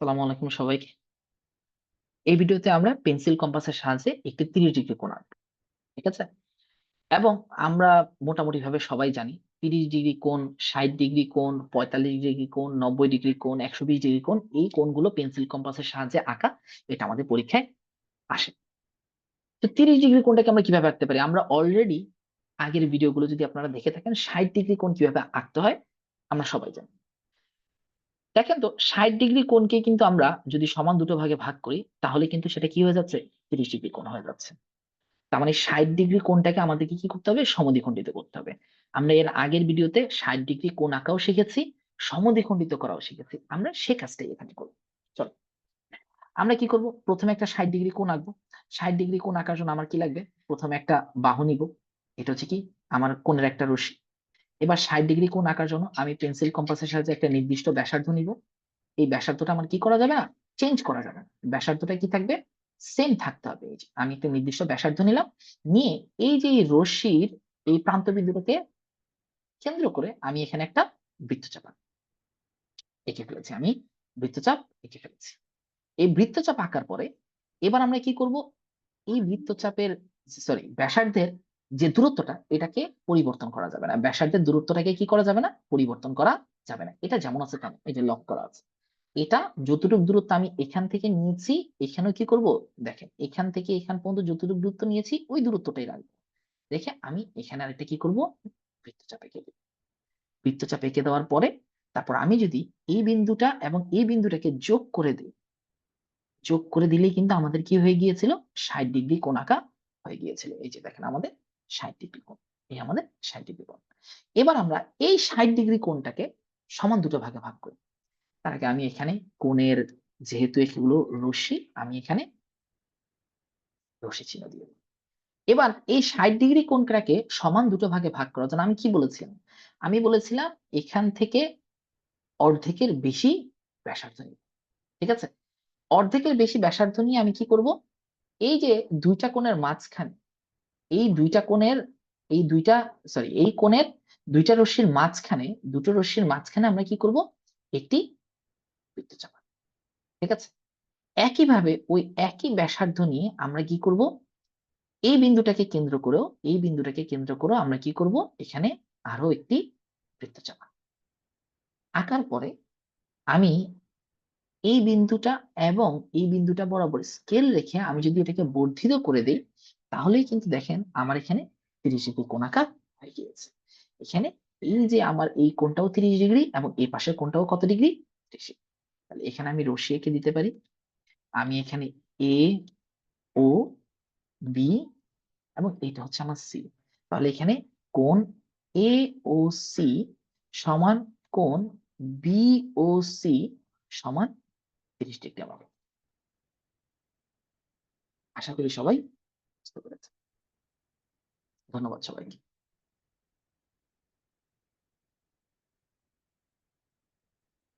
আসসালামু আলাইকুম সবাইকে। এই ভিডিওতে আমরা পেন্সিল কম্পাসের সাহায্যে একটি ৩০ ডিগ্রি কোণ আঁকব। ঠিক আছে? এবং আমরা মোটামুটি ভাবে সবাই জানি ৩০ ডিগ্রি কোণ, ৬০ ডিগ্রি কোণ, ৪৫ ডিগ্রি কোণ, ৯০ ডিগ্রি কোণ, ১২০ ডিগ্রি কোণ এই কোণগুলো পেন্সিল কম্পাসের সাহায্যে আঁকা এটা আমাদের পরীক্ষায় আসে। তো ৩০ ডিগ্রি কোণটাকে আমরা কীভাবে আঁকতে পারি? আমরা অলরেডি আগের ভিডিওগুলো যদি আপনারা দেখে থাকেন ৬০ ডিগ্রি কোণ কীভাবে আঁকতে হয় আমরা সবাই জানি। দেখেন তো ৬০ ডিগ্রি কোণকে কিন্তু আমরা যদি সমান দুটো ভাগে ভাগ করি তাহলে কিন্তু সেটা কি হয়ে যাচ্ছে? ৩০ ডিগ্রি কোণ হয়ে যাচ্ছে। তার মানে ৬০ ডিগ্রি কোণটাকে আমাদেরকে কি করতে হবে? সমদ্বিখণ্ডিত করতে হবে। আমরা এর আগের ভিডিওতে ৬০ ডিগ্রি কোণ আঁকাও শিখেছি, সমদ্বিখণ্ডিত করাও শিখেছি। আমরা সে কাজটাই এখানে করব। চলো। আমরা কি করব? প্রথমে একটা ৬০ ডিগ্রি কোণ আঁকবো। ৬০ ডিগ্রি কোণ আঁকার জন্য আমার কি লাগবে? প্রথমে একটা বাহু নিব। এটা হচ্ছে কি? আমার কোণের একটা রশ্মি। এবার ৬০ ডিগ্রি কোণ আঁকার জন্য আমি পেন্সিল কম্পাসের সাহায্যে একটা নির্দিষ্ট ব্যাসার্ধ নিব। এই ব্যাসার্ধটা আমার কি করা যাবে না? চেঞ্জ করা যাবে না। ব্যাসার্ধটা কি থাকবে? সেম থাকতে হবে। এই যে আমি একটা নির্দিষ্ট ব্যাসার্ধ নিলাম। নিয়ে এই যে রশ্মির এই প্রান্ত বিন্দুটাকে কেন্দ্র করে আমি এখানে একটা বৃত্তচাপ এঁকে ফেলেছি। আমি বৃত্তচাপ এঁকে ফেলেছি। এই বৃত্তচাপ আঁকার পরে এবার আমরা কি করব? এই বৃত্তচাপের সরি ব্যাসার্ধের যে দূরত্বটা এটাকে পরিবর্তন করা যাবে না। ব্যাসার্ধের দূরত্বটাকে কি করা যাবে না? পরিবর্তন করা যাবে না। এটা যেমন আছে তেমন। এই যে লক করা আছে। এটা যতটুকু দূরত্ব আমি এখান থেকে নিয়েছি, এখানেও কি করব? দেখেন এখান থেকে এখান পর্যন্ত যতটুকু দূরত্ব নিয়েছি ওই দূরত্বটাই রাখব। রেখে আমি এখানে আরেকটা কি করব? বৃত্তচাপ এঁকে দেব। বৃত্তচাপ এঁকে দেওয়ার পরে তারপর আমি যদি এই বিন্দুটা এবং এই বিন্দুটাকে যোগ করে দেই যোগ করে দিলেই কিন্তু আমাদের কি হয়ে গিয়েছিল? ৬০ ডিগ্রি কোণ আঁকা হয়ে গিয়েছিল। এই যে দেখেন আমাদের ৬০ ডিগ্রি কোণ। এই আমাদের ৬০ ডিগ্রি কোণ। এবার আমরা এই ৬০ ডিগ্রি কোণটাকে সমান দুটো ভাগে ভাগ করি। তার আগে আমি এখানে কোণের যেহেতু এগুলো রশ্মি, আমি এখানে রশ্মি চিহ্ন দিয়ে এবার এই ৬০ ডিগ্রি কোণটাকে সমান দুটো ভাগে ভাগ করার জন্য আমি কি বলেছিলাম? আমি বলেছিলাম এখান থেকে অর্ধেকের বেশি ব্যাসার্ধ নিব। ঠিক আছে? অর্ধেকের বেশি ব্যাসার্ধ নিয়ে আমি কি করব? এই যে ২ টা কোণের মাঝখানে এই দুইটা কোণের, এই দুইটা সরি এই কোণের দুইটা রশ্মির মাঝখানে, দুটো রশ্মির মাঝখানে আমরা কি করব? একটি বৃত্তচাপ ঠিক আছে? একইভাবে ওই একই ব্যাসার্ধ নিয়ে আমরা কি করব? এই বিন্দুটাকে কেন্দ্র করেও, এই বিন্দুটাকে কেন্দ্র করেও আমরা কি করব? এখানে আরও একটি বৃত্তচাপ আঁকার পরে আমি এই বিন্দুটা এবং এই বিন্দুটা বরাবর স্কেল রেখে আমি যদি এটাকে বর্ধিত করে দেই তাহলেই কিন্তু দেখেন আমার এখানে ৩০ ডিগ্রি কোণ আঁকা হয়ে গিয়েছে। এখানে এই যে আমার এই কোণটাও ৩০ ডিগ্রি এবং এই পাশের কোণটাও কত ডিগ্রি? ৩০ তাহলে এখানে আমি রশ্মি এঁকে দিতে পারি। আমি এখানে এ, ও, বি এবং এটা হচ্ছে আমার সি। তাহলে এখানে কোণ এ ও সি সমান কোণ বি ও সি সমান ৩০ ডিগ্রি আমার আশা করি সবাই বুঝতে। ধন্যবাদ সবাইকে।